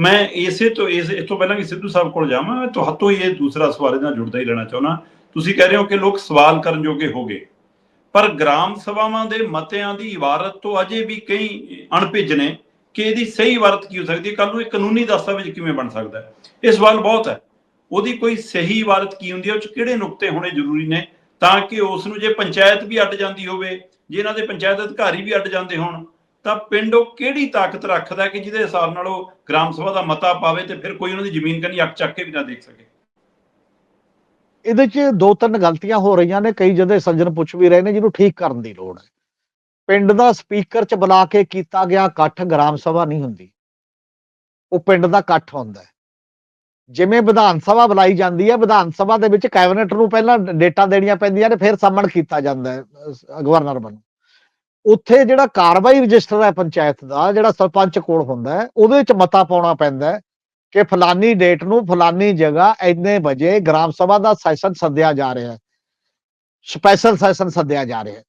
ਮੈਂ ਇਸੇ ਤੋਂ, ਇਸ ਇਸ ਤੋਂ ਪਹਿਲਾਂ ਕਿ ਸਿੱਧੂ ਸਾਹਿਬ ਕੋਲ ਜਾਵਾਂ, ਮੈਂ ਤੁਹਾਤੋਂ ਇਹ ਦੂਸਰਾ ਸਵਾਲ ਇਹਦੇ ਨਾਲ ਜੁੜਦਾ ਹੀ ਲੈਣਾ ਚਾਹੁੰਦਾ। ਤੁਸੀਂ ਕਹਿ ਰਹੇ ਹੋ ਕਿ ਲੋਕ ਸਵਾਲ ਕਰਨ ਜੋਗੇ ਹੋ ਗਏ। ਪਰ ਗ੍ਰਾਮ ਸਭਾਵਾਂ ਦੇ ਮਤਿਆਂ ਦੀ ਇਬਾਰਤ ਤੋਂ ਅਜੇ ਵੀ ਕਈ ਅਣਭਿੱਜ ਨੇ ਕਿ ਇਹਦੀ ਸਹੀ ਇਬਾਰਤ ਕੀ ਹੋ ਸਕਦੀ ਹੈ? ਕੱਲ ਨੂੰ ਇਹ ਕਾਨੂੰਨੀ ਦਸਤਾਵੇਜ਼ ਕਿਵੇਂ ਬਣ ਸਕਦਾ ਹੈ? ਇਹ ਸਵਾਲ ਬਹੁਤ ਹੈ। ਉਹਦੀ ਕੋਈ ਸਹੀ ਇਬਾਰਤ ਕੀ ਹੁੰਦੀ ਹੈ? ਉਹ ਚ ਕਿਹੜੇ ਨੁਕਤੇ ਹੋਣੇ ਜ਼ਰੂਰੀ ਨੇ? ਤਾਂ ਕਿ ਉਸ ਨੂੰ ਜੇ ਪੰਚਾਇਤ ਵੀ ਅੱਡ ਜਾਂਦੀ ਹੋਵੇ, ਜੇ ਇਹਨਾਂ ਦੇ ਪੰਚਾਇਤ ਅਧਿਕਾਰੀ ਵੀ ਅੱਡ ਜਾਂਦੇ ਹੋਣ ਤਾਂ ਪਿੰਡ ਉਹ ਕਿਹੜੀ ਤਾਕਤ ਰੱਖਦਾ ਕਿ ਜਿਹਦੇ ਹਿਸਾਬ ਨਾਲ ਉਹ ਗ੍ਰਾਮ ਸਭਾ ਦਾ ਮਤਾ ਪਾਵੇ ਤੇ ਫਿਰ ਕੋਈ ਉਹਨਾਂ ਦੀ ਜ਼ਮੀਨ ਕੰਨੀ ਅੱਖ ਚੱਕ ਕੇ ਵੀ ਨਾ ਦੇਖ ਸਕੇ? ਇਹਦੇ 'ਚ ਦੋ ਤਿੰਨ ਗਲਤੀਆਂ ਹੋ ਰਹੀਆਂ ਨੇ, ਕਈ ਜਦੇ ਸੱਜਣ ਪੁੱਛ ਵੀ ਰਹੇ ਨੇ ਜਿਹਨੂੰ ਠੀਕ ਕਰਨ ਦੀ ਲੋੜ ਹੈ। ਪਿੰਡ ਦਾ ਸਪੀਕਰ 'ਚ ਬੁਲਾ ਕੇ ਕੀਤਾ ਗਿਆ ਇਕੱਠ ਗ੍ਰਾਮ ਸਭਾ ਨਹੀਂ ਹੁੰਦੀ। ਉਹ ਪਿੰਡ ਦਾ ਇਕੱਠ ਹੁੰਦਾ ਹੈ। ਜਿਵੇਂ ਵਿਧਾਨ ਸਭਾ ਬੁਲਾਈ ਜਾਂਦੀ ਹੈ, ਵਿਧਾਨ ਸਭਾ ਦੇ ਵਿੱਚ ਕੈਬਨਿਟ ਨੂੰ ਪਹਿਲਾਂ ਡੇਟਾ ਦੇਣੀਆਂ ਪੈਂਦੀਆਂ ਨੇ, ਫਿਰ ਸਾਮਣ ਕੀਤਾ ਜਾਂਦਾ ਹੈ ਗਵਰਨਰ ਵੱਲੋਂ। ਉੱਥੇ ਜਿਹੜਾ ਕਾਰਵਾਈ ਰਜਿਸਟਰ ਹੈ ਪੰਚਾਇਤ ਦਾ, ਜਿਹੜਾ ਸਰਪੰਚ ਕੋਲ ਹੁੰਦਾ ਹੈ, ਉਹਦੇ ਵਿੱਚ ਮਤਾ ਪਾਉਣਾ ਪੈਂਦਾ ਹੈ ਕਿ ਫਲਾਨੀ ਡੇਟ ਨੂੰ ਫਲਾਨੀ ਜਗ੍ਹਾ ਇੰਨੇ ਵਜੇ ਗ੍ਰਾਮ ਸਭਾ ਦਾ ਸੈਸ਼ਨ ਸੱਦਿਆ ਜਾ ਰਿਹਾ ਹੈ। ਸਪੈਸ਼ਲ ਸੈਸ਼ਨ ਸੱਦਿਆ ਜਾ ਰਿਹਾ ਹੈ।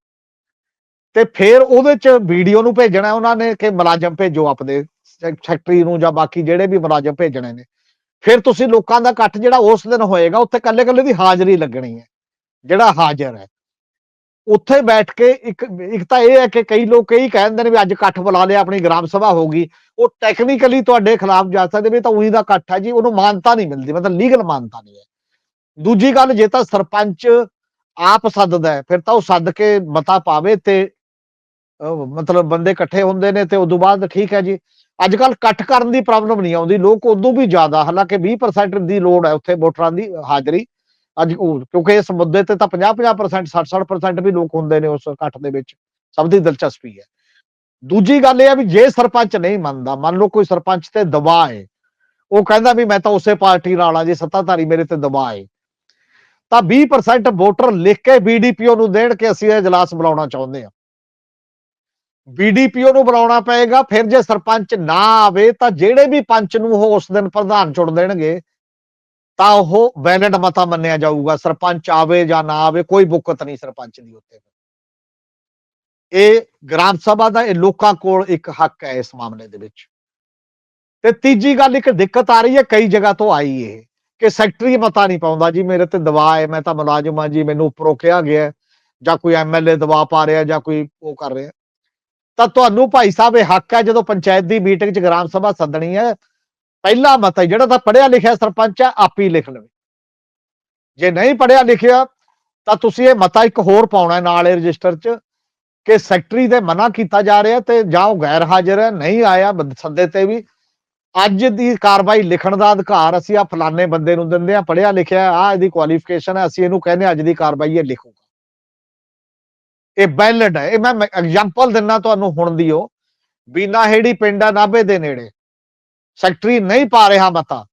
ਤੇ ਫਿਰ ਉਹਦੇ ਚ ਵੀਡੀਓ ਨੂੰ ਭੇਜਣਾ ਉਹਨਾਂ ਨੇ ਕਿ ਮੁਲਾਜ਼ਮ ਭੇਜੋ ਆਪਣੇ ਸੈਕਟਰੀ ਨੂੰ ਜਾਂ ਬਾਕੀ ਜਿਹੜੇ ਵੀ ਮੁਲਾਜ਼ਮ ਭੇਜਣੇ ਨੇ। ਫਿਰ ਤੁਸੀਂ ਲੋਕਾਂ ਦਾ ਇਕੱਠ ਜਿਹੜਾ ਉਸ ਦਿਨ ਹੋਏਗਾ, ਉੱਥੇ ਕੱਲੇ ਕੱਲੇ ਦੀ ਹਾਜ਼ਰੀ ਲੱਗਣੀ ਹੈ, ਜਿਹੜਾ ਹਾਜ਼ਰ ਹੈ। ਉੱਥੇ ਬੈਠ ਕੇ ਇੱਕ ਇੱਕ ਤਾਂ ਇਹ ਹੈ ਕਿ ਕਈ ਲੋਕ ਕਈ ਕਹਿੰਦੇ ਨੇ ਵੀ ਅੱਜ ਇਕੱਠ ਬੁਲਾ ਲਿਆ, ਆਪਣੀ ਗ੍ਰਾਮ ਸਭਾ ਹੋਗੀ ਉਹ ਟੈਕਨੀਕਲੀ ਤੁਹਾਡੇ ਖਿਲਾਫ ਜਾ ਸਕਦੇ ਵੀ ਤਾਂ ਉਹੀ ਦਾ ਇਕੱਠ ਹੈ ਜੀ, ਉਹਨੂੰ ਮਾਨਤਾ ਨਹੀਂ ਮਿਲਦੀ, ਮਤਲਬ ਲੀਗਲ ਮਾਨਤਾ ਨਹੀਂ ਹੈ। ਦੂਜੀ ਗੱਲ, ਜੇ ਤਾਂ ਸਰਪੰਚ ਆਪ ਸੱਦਦਾ ਹੈ, ਫਿਰ ਤਾਂ ਉਹ ਸੱਦ ਕੇ ਮਤਾ ਪਾਵੇ ਤੇ ਮਤਲਬ ਬੰਦੇ ਇਕੱਠੇ ਹੁੰਦੇ ਨੇ ਤੇ ਉਦੋਂ ਬਾਅਦ ਠੀਕ ਹੈ ਜੀ। ਅੱਜ ਕੱਲ ਇਕੱਠ ਕਰਨ ਦੀ ਪ੍ਰੋਬਲਮ ਨਹੀਂ ਆਉਂਦੀ, ਲੋਕ ਉਦੋਂ ਵੀ ਜ਼ਿਆਦਾ, ਹਾਲਾਂਕਿ 20% ਦੀ ਲੋੜ ਹੈ ਉੱਥੇ ਵੋਟਰਾਂ ਦੀ ਹਾਜ਼ਰੀ। ਅੱਜ ਉਹ- ਕਿਉਂਕਿ ਇਸ ਮੁੱਦੇ ਤੇ ਤਾਂ 50-50% 60-60% ਵੀ ਲੋਕ ਹੁੰਦੇ ਨੇ ਉਸ ਇਕੱਠ ਦੇ ਵਿੱਚ। ਸਭ ਦੀ ਦਿਲਚਸਪੀ ਹੈ। ਦੂਜੀ ਗੱਲ ਇਹ ਹੈ ਵੀ ਜੇ ਸਰਪੰਚ ਨਹੀਂ ਮੰਨਦਾ, ਮੰਨ ਲਓ ਕੋਈ ਸਰਪੰਚ ਤੇ ਦਬਾਅ ਹੈ, ਉਹ ਕਹਿੰਦਾ ਵੀ ਮੈਂ ਤਾਂ ਉਸੇ ਪਾਰਟੀ ਨਾਲ ਆ ਜੇ ਸੱਤਾਧਾਰੀ ਮੇਰੇ ਤੇ ਦਬਾਅ ਹੈ, ਤਾਂ 20% ਵੋਟਰ ਲਿਖ ਕੇ ਬੀਡੀਪੀਓ ਨੂੰ ਦੇਣ ਕੇ ਅਸੀਂ ਇਹ ਇਜਲਾਸ ਬੁਲਾਉਣਾ ਚਾਹੁੰਦੇ ਹਾਂ। ਬੀਡੀਪੀਓ ਨੂੰ ਬੁਲਾਉਣਾ ਪਏਗਾ, ਫਿਰ ਜੇ ਸਰਪੰਚ ਨਾ ਆਵੇ, ਤਾਂ ਜਿਹੜੇ ਵੀ ਪੰਚ ਨੂੰ ਉਹ ਉਸ ਦਿਨ ਪ੍ਰਧਾਨ ਚੁਣ ਦੇਣਗੇ ਤਾਂ ਉਹ ਵੈਲਿਡ ਮਤਾ ਮੰਨਿਆ ਜਾਊਗਾ, ਸਰਪੰਚ ਆਵੇ ਜਾਂ ਨਾ ਆਵੇ, ਕੋਈ ਬੁੱਕਤ ਨਹੀਂ ਸਰਪੰਚ ਦੀ ਉੱਤੇ। ਇਹ ਗ੍ਰਾਮ ਸਭਾ ਦਾ, ਇਹ ਲੋਕਾਂ ਕੋਲ ਇੱਕ ਹੱਕ ਹੈ ਇਸ ਮਾਮਲੇ ਦੇ ਵਿੱਚ। ਤੇ ਤੀਜੀ ਗੱਲ, ਇੱਕ ਦਿੱਕਤ ਆ ਰਹੀ ਹੈ, ਕਈ ਜਗ੍ਹਾ ਤੋਂ ਆਈ ਇਹ, ਕਿ ਸੈਕਟਰੀ ਮਤਾ ਨਹੀਂ ਪਾਉਂਦਾ, ਜੀ ਮੇਰੇ ਤੇ ਦਬਾਅ ਹੈ, ਮੈਂ ਤਾਂ ਮੁਲਾਜ਼ਮ ਹਾਂ ਜੀ, ਮੈਨੂੰ ਉੱਪਰੋਂ ਕਿਹਾ ਗਿਆ ਜਾਂ ਕੋਈ ਐਮਐਲਏ ਦਬਾਅ ਪਾ ਰਿਹਾ, ਜਾਂ ਕੋਈ ਉਹ ਕਰ ਰਿਹਾ। ਤਾਂ ਤੁਹਾਨੂੰ ਭਾਈ ਸਾਹਿਬ, ਇਹ ਹੱਕ ਹੈ ਜਦੋਂ ਪੰਚਾਇਤ ਦੀ ਮੀਟਿੰਗ 'ਚ ਗ੍ਰਾਮ ਸਭਾ ਸੱਦਣੀ ਹੈ ਪਹਿਲਾ ਮਤਾ ਜਿਹੜਾ ਤਾਂ ਪੜਿਆ ਲਿਖਿਆ ਸਰਪੰਚ ਹੈ, ਆਪ ਹੀ ਲਿਖ ਲਵੇ। ਜੇ ਨਹੀਂ ਪੜਿਆ ਲਿਖਿਆ, ਤਾਂ ਤੁਸੀਂ ਇਹ ਮਤਾ ਇੱਕ ਹੋਰ ਪਾਉਣਾ ਨਾਲ ਇਹ ਰਜਿਸਟਰ 'ਚ, ਕਿ ਸੈਕਟਰੀ ਦੇ ਮਨਾ ਕੀਤਾ ਜਾ ਰਿਹਾ ਤੇ ਜਾਂ ਉਹ ਗੈਰ ਹਾਜ਼ਰ ਹੈ, ਨਹੀਂ ਆਇਆ ਸੱਦੇ ਤੇ ਵੀ। ਅੱਜ ਦੀ ਕਾਰਵਾਈ ਲਿਖਣ ਦਾ ਅਧਿਕਾਰ ਅਸੀਂ ਆ ਫਲਾਣੇ ਬੰਦੇ ਨੂੰ ਦਿੰਦੇ ਆ ਪੜਿਆ ਲਿਖਿਆ ਆ ਇਹਦੀ ਕੁਆਲੀਫਿਕੇਸ਼ਨ ਹੈ, ਅਸੀਂ ਇਹਨੂੰ ਕਹਿੰਦੇ ਹਾਂ ਅੱਜ ਦੀ ਕਾਰਵਾਈ ਇਹ ਲਿਖੂਗਾ। ਇਹ ਵੈਲਿਡ ਹੈ, ਇਹ ਮੈਂ ਐਗਜ਼ਾਮਪਲ ਦਿੰਨਾ ਤੁਹਾਨੂੰ ਹੁਣ ਦੀ ਉਹ। ਬੀਨਾ ਹੇੜੀ ਪਿੰਡ ਆ ਨਾਭੇ ਦੇ ਨੇੜੇ। ਸੈਕਟਰੀ ਨਹੀਂ ਪਾ ਰਿਹਾ ਮਤਾ।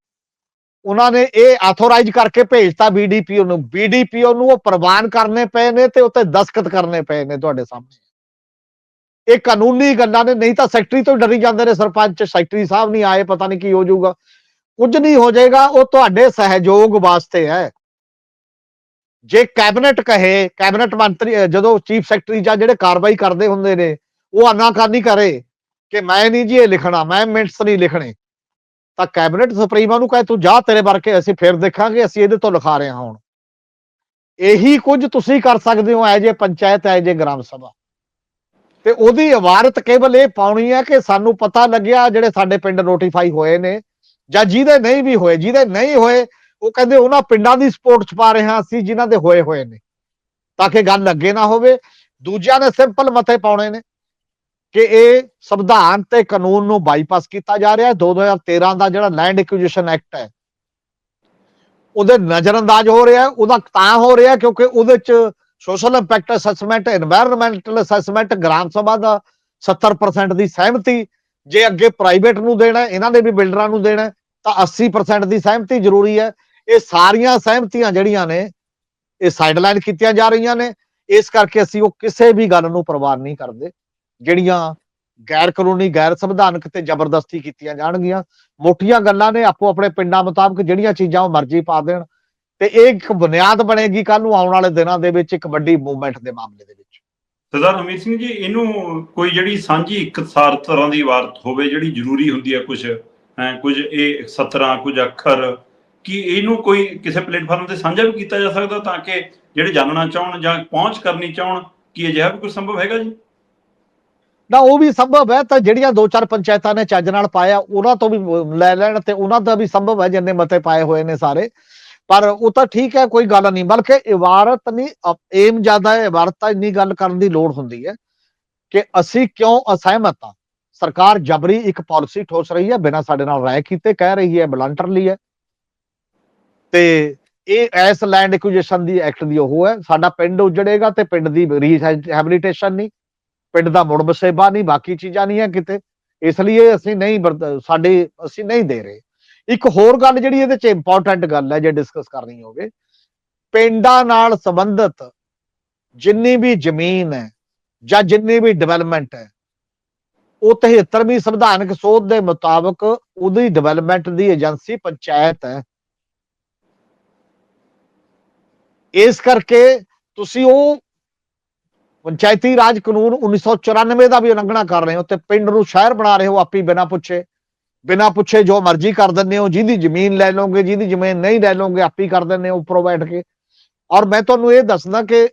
ਉਹਨਾਂ ਨੇ ਇਹ ਆਥੋਰਾਈਜ਼ ਕਰਕੇ ਭੇਜਤਾ ਬੀਡੀਪੀਓ ਨੂੰ। ਬੀਡੀਪੀਓ ਨੂੰ ਉਹ ਪ੍ਰਵਾਨ ਕਰਨੇ ਪਏ ਨੇ ਤੇ ਉੱਤੇ ਦਸਖਤ ਕਰਨੇ ਪਏ ਨੇ ਤੁਹਾਡੇ ਸਾਹਮਣੇ। ਇਹ ਕਾਨੂੰਨੀ ਗੱਲਾਂ ਨੇ, ਨਹੀਂ ਤਾਂ ਸੈਕਟਰੀ ਤੋਂ ਡਰੀ ਜਾਂਦੇ ਨੇ ਸਰਪੰਚ। ਸੈਕਟਰੀ ਸਾਹਿਬ ਨਹੀਂ ਆਏ, ਪਤਾ ਨਹੀਂ ਕੀ ਹੋ ਜਾਊਗਾ। ਕੁਝ ਨਹੀਂ ਹੋ ਜਾਏਗਾ, ਉਹ ਤੁਹਾਡੇ ਸਹਿਯੋਗ ਵਾਸਤੇ ਹੈ। ਜੇ ਕੈਬਨਿਟ ਕਹੇ, ਕੈਬਨਿਟ ਮੰਤਰੀ ਜਦੋਂ ਚੀਫ ਸੈਕਟਰੀ ਜਾਂ ਜਿਹੜੇ ਕਾਰਵਾਈ ਕਰਦੇ ਹੁੰਦੇ ਨੇ, ਉਹ ਅਨਾਕਾਨੀ ਕਰੇ ਕਿ ਮੈਂ ਨਹੀਂ ਜੀ ਇਹ ਲਿਖਣਾ, ਮੈਂ ਮਿੰਟਸ ਨਹੀਂ ਲਿਖਣੇ। ਤਾਂ ਕੈਬਨਿਟ ਸੁਪਰੀਮਾ ਨੂੰ ਕਹੇ, ਤੂੰ ਜਾ ਤੇਰੇ ਵਰਕੇ ਅਸੀਂ ਫਿਰ ਦੇਖਾਂਗੇ, ਅਸੀਂ ਇਹਦੇ ਤੋਂ ਲਿਖਾ ਰਹੇ ਹਾਂ ਹੁਣ। ਇਹੀ ਕੁਝ ਤੁਸੀਂ ਕਰ ਸਕਦੇ ਹੋ as a panchayat as a gram sabha. ਤੇ ਉਹਦੀ ਇਬਾਰਤ ਕੇਵਲ ਇਹ ਪਾਉਣੀ ਹੈ ਕਿ ਸਾਨੂੰ ਪਤਾ ਲੱਗਿਆ ਜਿਹੜੇ ਸਾਡੇ ਪਿੰਡ ਨੋਟੀਫਾਈ ਹੋਏ ਨੇ, ਜਾਂ ਜਿਹਦੇ ਨਹੀਂ ਵੀ ਹੋਏ, ਜਿਹਦੇ ਨਹੀਂ ਹੋਏ, ਉਹ ਕਹਿੰਦੇ ਉਹਨਾਂ ਪਿੰਡਾਂ ਦੀ ਸਪੋਰਟ ਚ ਪਾ ਰਹੇ ਹਾਂ ਅਸੀਂ, ਜਿਨ੍ਹਾਂ ਦੇ ਹੋਏ ਹੋਏ ਨੇ। ਤਾਂ ਕਿ ਗੱਲ ਅੱਗੇ ਨਾ ਹੋਵੇ। ਦੂਜਿਆਂ ਨੇ ਸਿੰਪਲ ਮਤੇ ਪਾਉਣੇ ਨੇ। ਕਿ ਇਹ ਸੰਵਿਧਾਨ ਤੇ ਕਾਨੂੰਨ ਨੂੰ ਬਾਈਪਾਸ ਕੀਤਾ ਜਾ ਰਿਹਾ ਹੈ। 2013 ਦਾ ਜਿਹੜਾ ਲੈਂਡ ਐਕਵੀਜ਼ੀਸ਼ਨ ਐਕਟ ਹੈ, ਉਹਦੇ ਨਜ਼ਰਅੰਦਾਜ਼ ਹੋ ਰਿਹਾ ਉਹਦਾ ਤਾਂ ਹੋ ਰਿਹਾ ਕਿਉਂਕਿ ਉਹਦੇ ਚ social impact assessment environmental assessment gram sabha ਦਾ 70% ਦੀ ਸਹਿਮਤੀ, ਜੇ ਅੱਗੇ ਪ੍ਰਾਈਵੇਟ ਨੂੰ ਦੇਣਾ ਇਹਨਾਂ ਦੇ ਵੀ ਬਿਲਡਰਾਂ ਨੂੰ ਦੇਣਾ ਤਾਂ 80% ਦੀ ਸਹਿਮਤੀ ਜ਼ਰੂਰੀ ਹੈ। ਇਹ ਸਾਰੀਆਂ ਸਹਿਮਤੀਆਂ ਜਿਹੜੀਆਂ ਨੇ, ਇਹ ਸਾਈਡਲਾਈਨ ਕੀਤੀਆਂ ਜਾ ਰਹੀਆਂ ਨੇ। ਇਸ ਕਰਕੇ ਅਸੀਂ ਉਹ ਕਿਸੇ ਵੀ ਗੱਲ ਨੂੰ ਪਰਵਾਹ ਨਹੀਂ ਕਰਦੇ। ਜਿਹੜੀਆਂ ਗੈਰ ਕਾਨੂੰਨੀ, ਗੈਰ ਸੰਵਿਧਾਨਕ ਤੇ ਜ਼ਬਰਦਸਤੀ ਕੀਤੀਆਂ ਜਾਣਗੀਆਂ। ਮੋਟੀਆਂ ਗੱਲਾਂ ਨੇ ਆਪੋ ਆਪਣੇ ਪਿੰਡਾਂ ਮੁਤਾਬਕ ਜਿਹੜੀਆਂ ਚੀਜ਼ਾਂ ਉਹ ਮਰਜ਼ੀ ਪਾ ਦੇਣ। ਤੇ ਇਹ ਇੱਕ ਬੁਨਿਆਦ ਬਣੇਗੀ ਕੱਲ ਨੂੰ ਆਉਣ ਵਾਲੇ ਦਿਨਾਂ ਦੇ ਵਿੱਚ ਇੱਕ ਵੱਡੀ ਮੂਵਮੈਂਟ ਦੇ ਮਾਮਲੇ ਦੇ ਵਿੱਚ। ਸਰਦਾਰ ਅਮੀਰ ਸਿੰਘ ਜੀ, ਇਹਨੂੰ ਕੋਈ ਜਿਹੜੀ ਸਾਂਝੀ ਇੱਕਸਾਰ ਤਰ੍ਹਾਂ ਦੀ ਇਬਾਰਤ ਹੋਵੇ ਜਿਹੜੀ ਜ਼ਰੂਰੀ ਹੁੰਦੀ ਹੈ ਕੁਝ ਹੈ, ਕੁਝ ਇਹ 17 ਕੁਝ ਅੱਖਰ, ਕਿ ਇਹਨੂੰ ਕੋਈ ਕਿਸੇ ਪਲੇਟਫਾਰਮ ਤੇ ਸਾਂਝਾ ਵੀ ਕੀਤਾ ਜਾ ਸਕਦਾ ਤਾਂ ਕਿ ਜਿਹੜੇ ਜਾਣਨਾ ਚਾਹਣ ਜਾਂ ਪਹੁੰਚ ਕਰਨੀ ਚਾਹਣ, ਕੀ ਅਜਿਹਾ ਵੀ ਕੁਝ ਸੰਭਵ ਹੈਗਾ ਜੀ? ਨਾ ਉਹ ਵੀ ਸੰਭਵ ਹੈ, ਤਾਂ ਜਿਹੜੀਆਂ ਦੋ ਚਾਰ ਪੰਚਾਇਤਾਂ ਨੇ ਚੱਜ ਨਾਲ ਪਾਇਆ, ਉਹਨਾਂ ਤੋਂ ਵੀ ਲੈ ਲੈਣ ਤੇ ਉਹਨਾਂ ਦਾ ਵੀ ਸੰਭਵ ਹੈ, ਜਿੰਨੇ ਮਤੇ ਪਾਏ ਹੋਏ ਨੇ ਸਾਰੇ। ਪਰ ਉਹ ਤਾਂ ਠੀਕ ਹੈ, ਕੋਈ ਗੱਲ ਨਹੀਂ, ਬਲਕਿ ਇਬਾਰਤ ਨਹੀਂ ਏਮ ਜ਼ਿਆਦਾ ਹੈ ਇਬਾਰਤ ਤਾਂ ਇੰਨੀ ਗੱਲ ਕਰਨ ਦੀ ਲੋੜ ਹੁੰਦੀ ਹੈ ਕਿ ਅਸੀਂ ਕਿਉਂ ਅਸਹਿਮਤ ਹਾਂ। ਸਰਕਾਰ ਜਬਰੀ ਇੱਕ ਪਾਲਿਸੀ ਠੋਸ ਰਹੀ ਹੈ, ਬਿਨਾਂ ਸਾਡੇ ਨਾਲ ਰਾਏ ਕੀਤੇ ਕਹਿ ਰਹੀ ਹੈ ਬਲੰਟਰਲੀ ਹੈ। ਤੇ ਇਹ ਐਸ ਲੈਂਡ ਐਕੁਜੀਸ਼ਨ ਦੀ ਐਕਟ ਦੀ ਉਹ ਹੈ, ਸਾਡਾ ਪਿੰਡ ਉਜੜੇਗਾ ਤੇ ਪਿੰਡ ਦੀ ਰੀਹੈਬਿਲਿਟੇਸ਼ਨ ਨਹੀਂ ਪਿੰਡ ਦਾ ਮੁੜ ਬਸੇਬਾ ਨਹੀਂ, ਬਾਕੀ ਚੀਜ਼ਾਂ ਨਹੀਂ ਹੈ ਕਿਤੇ। ਇਸ ਲਈ ਅਸੀਂ ਨਹੀਂ ਬਰਦ- ਸਾਡੇ ਅਸੀਂ ਨਹੀਂ ਦੇ ਰਹੇ। ਇੱਕ ਹੋਰ ਗੱਲ ਜਿਹੜੀ ਇਹਦੇ ਚ ਇੰਪੋਰਟੈਂਟ ਗੱਲ ਹੈ, ਜੇ ਡਿਸਕਸ ਕਰਨੀ ਹੋਵੇ, ਪਿੰਡਾਂ ਨਾਲ ਸੰਬੰਧਿਤ ਜਿੰਨੀ ਵੀ ਜ਼ਮੀਨ ਹੈ ਜਾਂ ਜਿੰਨੀ ਵੀ ਡਿਵੈਲਪਮੈਂਟ ਹੈ, ਉਹ 73ਵੀਂ ਸੰਵਿਧਾਨਕ ਸੋਧ ਦੇ ਮੁਤਾਬਕ ਉਹਦੀ ਡਿਵੈਲਪਮੈਂਟ ਦੀ ਏਜੰਸੀ ਪੰਚਾਇਤ ਹੈ। ਇਸ ਕਰਕੇ ਤੁਸੀਂ ਉਹ ਪੰਚਾਇਤੀ ਰਾਜ ਕਾਨੂੰਨ 1994 ਦਾ ਵੀ ਉਲੰਘਣਾ ਕਰ ਰਹੇ ਹੋ ਤੇ ਪਿੰਡ ਨੂੰ ਸ਼ਹਿਰ ਬਣਾ ਰਹੇ ਹੋ ਆਪੀ ਬਿਨਾਂ ਪੁੱਛੇ। ਬਿਨਾਂ ਪੁੱਛੇ ਜੋ ਮਰਜ਼ੀ ਕਰ ਦਿੰਦੇ ਹੋ, ਜਿਹਦੀ ਜ਼ਮੀਨ ਲੈ ਲਓਗੇ, ਜਿਹਦੀ ਜ਼ਮੀਨ ਨਹੀਂ ਲੈ ਲਓਗੇ, ਆਪੀ ਕਰ ਦਿੰਦੇ ਹੋ ਉੱਪਰੋਂ ਬੈਠ ਕੇ। ਔਰ ਮੈਂ ਤੁਹਾਨੂੰ ਇਹ ਦੱਸਦਾ ਕਿ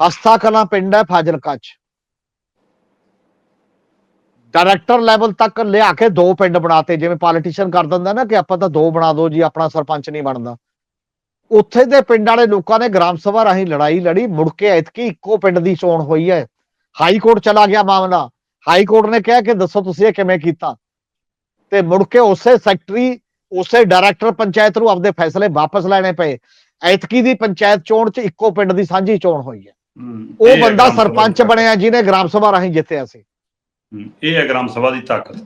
ਹਸਤਾ ਕਲਾਂ ਪਿੰਡ ਹੈ ਫਾਜ਼ਿਲਕਾ ਚ। ਡਾਇਰੈਕਟਰ ਲੈਵਲ ਤੱਕ ਲਿਆ ਕੇ ਦੋ ਪਿੰਡ ਬਣਾਤੇ, ਜਿਵੇਂ ਪੋਲੀਟੀਸ਼ੀਅਨ ਕਰ ਦਿੰਦਾ ਨਾ ਕਿ ਆਪਾਂ ਤਾਂ ਦੋ ਬਣਾ ਦੋ ਜੀ, ਆਪਣਾ ਸਰਪੰਚ ਨਹੀਂ ਬਣਦਾ। ਉੱਥੇ ਦੇ ਪਿੰਡ ਵਾਲੇ ਲੋਕਾਂ ਨੇ ਗ੍ਰਾਮ ਸਭਾ ਰਾਹੀਂ ਲੜਾਈ ਲੜੀ ਮੁੜ ਕੇ ਐਤਕੀ ਇੱਕੋ ਪਿੰਡ ਦੀ ਚੋਣ ਹੋਈ ਹੈ। ਹਾਈ ਕੋਰਟ ਚਲਾ ਗਿਆ ਮਾਮਲਾ। ਹਾਈ ਕੋਰਟ ਨੇ ਕਿਹਾ ਕਿ ਦੱਸੋ ਤੁਸੀਂ ਇਹ ਕਿਵੇਂ ਕੀਤਾ। ਤੇ ਮੁੜ ਕੇ ਉਸੇ ਸੈਕਟਰੀ ਉਸੇ ਡਾਇਰੈਕਟਰ ਪੰਚਾਇਤ ਨੂੰ ਆਪਦੇ ਫੈਸਲੇ ਵਾਪਸ ਲੈਣੇ ਪਏ। ਐਤਕੀ ਦੀ ਪੰਚਾਇਤ ਚੋਣ 'ਚ ਇੱਕੋ ਪਿੰਡ ਦੀ ਸਾਂਝੀ ਚੋਣ ਹੋਈ ਹੈ। ਉਹ ਬੰਦਾ ਸਰਪੰਚ। ਬਣਿਆ ਜਿਹਨੇ ਗ੍ਰਾਮ ਸਭਾ ਰਾਹੀਂ ਜਿੱਤਿਆ ਸੀ। ਇਹ ਹੈ ਗ੍ਰਾਮ ਸਭਾ ਦੀ ਤਾਕਤ।